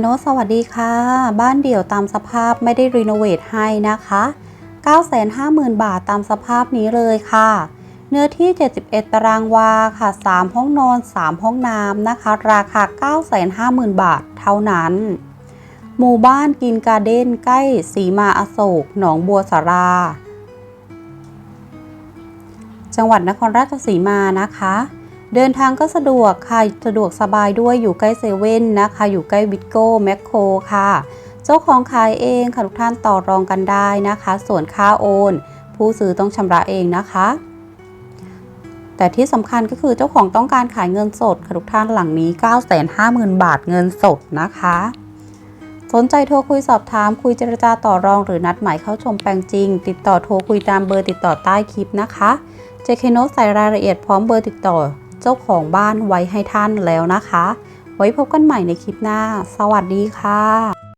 โนสวัสดีค่ะ บ้านเดี่ยวตามสภาพไม่ได้รีโนเวทให้นะคะ 950,000 บาทตามสภาพนี้เลยค่ะ เนื้อที่ 71 ตารางวาค่ะ 3 ห้องนอน 3 ห้องน้ำนะคะ ราคา 950,000 บาทเท่านั้น หมู่บ้านกินการ์เด้นใกล้สีมาอโศก หนองบัวสารา จังหวัดนครราชสีมานะคะ เดินทางก็สะดวกค่ะ สะดวกสบายด้วยอยู่ใกล้เซเว่นนะคะ อยู่ใกล้วิทโก้แมคโครค่ะ เจ้าของขายเองค่ะทุกท่านต่อรองกันได้นะคะ ส่วนค่าโอน ผู้ซื้อต้องชำระเองนะคะ แต่ที่สำคัญก็คือเจ้าของต้องการขายเงินสดค่ะทุกท่านหลังนี้ 950,000 บาทเงินสดนะคะ สนใจโทรคุยสอบถามคุยเจรจาต่อรองหรือนัดหมายเข้าชมแปลงจริง ติดต่อโทรคุยตามเบอร์ติดต่อใต้คลิปนะคะเจคโนใส่รายละเอียดพร้อมเบอร์ติดต่อ เจ้าของบ้านไว้ให้ท่านแล้วนะคะ ไว้พบกันใหม่ในคลิปหน้า สวัสดีค่ะ